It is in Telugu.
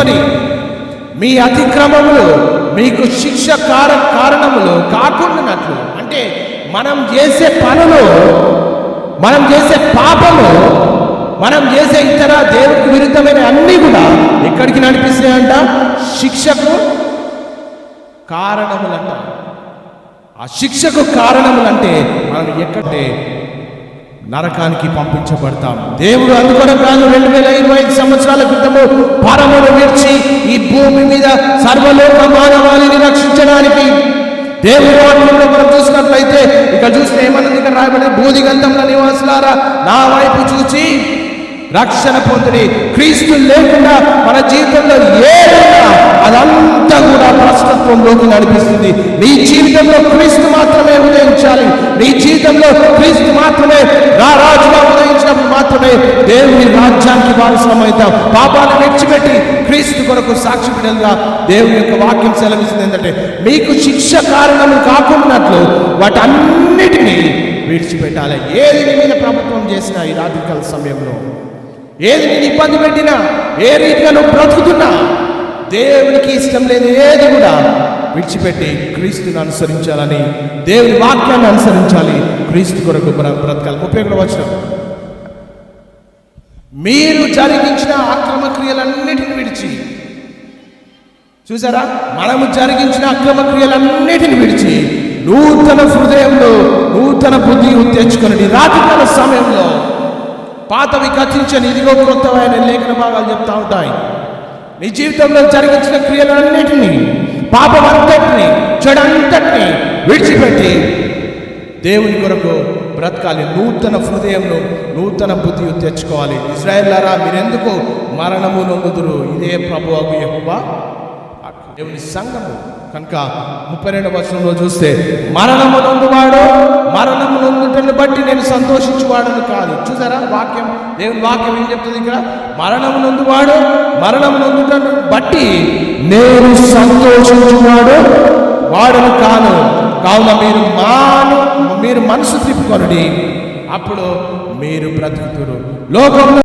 గుర్తుంచుకొని మీ అతిక్రమములు మీకు శిక్ష కార కారణములు కాకుండానట్లు అంటే మనం చేసే పనులు మనం చేసే పాపము మనం చేసే ఇతర దేవుడికి విరుద్ధమైన అన్నీ కూడా ఎక్కడికి నడిపిస్తాయంట? శిక్షకు కారణములంట. ఆ శిక్షకు కారణములంటే మనం ఎక్కడే నరకానికి పంపించబడతాం. దేవుడు అందుకొన కాదు రెండు వేల ఇరవై పరమును విడిచి ఈ భూమి మీద సర్వలోక మానవాళిని రక్షించడానికి దేవుడు వాక్యంలో మనం చూసినట్లయితే ఇక్కడ చూస్తే ఏమన్నది? ఇక్కడ రాయబడి బూదిగంధంలో నివాసులారా నా వైపు చూచి రక్షణ పొందిని క్రీస్తు లేకుండా మన జీవితంలో ఏదైనా అదంతా కూడా ప్రశ్నత్వంలోకి నడిపిస్తుంది. నీ జీవితంలో క్రీస్తు మాత్రమే ఉదయించాలి. నీ జీవితంలో క్రీస్తు మాత్రమే రా రాజుగా ఉదయించినప్పుడు మాత్రమే దేవుని రాజ్యానికి వారసమవుతాం పాపాన్ని విడిచిపెట్టి క్రీస్తు కొరకు సాక్షి బిడ్డలుగా దేవుని యొక్క వాక్యం సెలవిస్తుంది ఏంటంటే మీకు శిక్ష కారణము కాకున్నట్లు వాటన్నిటినీ విడిచిపెట్టాలి. ఏది నీ మీద ప్రభుత్వం చేసినా ఈ రాత్రికాల సమయంలో ఏది నేను ఇబ్బంది పెట్టినా ఏ రీతిగా నువ్వు బ్రతుకుతున్నా దేవునికి ఇష్టం లేదు ఏది కూడా విడిచిపెట్టి క్రీస్తుని అనుసరించాలని దేవుని వాక్యాన్ని అనుసరించాలి క్రీస్తు కొరకు బ్రతకాలి. ముప్పై ఒకటి మీరు జరిగించిన అక్రమ క్రియలన్నిటిని విడిచి. చూసారా? మనము జరిగించిన అక్రమ క్రియలన్నిటిని విడిచి నూతన హృదయంలో నూతన బుద్ధి తెచ్చుకుని రాతికాల సమయంలో పాతవి కథించని ఇదిగో క్రొత్తమైన లేఖన భాగాలు చెప్తా ఉంటాయి. నీ జీవితంలో జరిగించిన క్రియలన్నిటినీ పాపమంతటిని చెడంతటిని విడిచిపెట్టి దేవుని కొరకు బ్రతకాలి. నూతన హృదయంలో నూతన బుద్ధి తెచ్చుకోవాలి. ఇజ్రాయెల్లారా మీరెందుకు మరణము నొందుదురు? ఇదే ప్రభు యెహోవా దేవుని సంఘము కనుక ముప్పై రెండు వచనంలో చూస్తే మరణము నొందువాడు మరణము నొందుటను బట్టి నేను సంతోషించువాడని కాదు. చూసారా వాక్యం? దేవుని వాక్యం ఏం చెప్తుంది ఇక్కడ? మరణము నొందువాడు మరణము నొందుటను బట్టి నేను సంతోషించువాడు వాడను కాను. కావున మీరు మాను మీరు మనసు తిప్పుకొనడి. అప్పుడు మీరు బ్రతుకుతురు. లోకంలో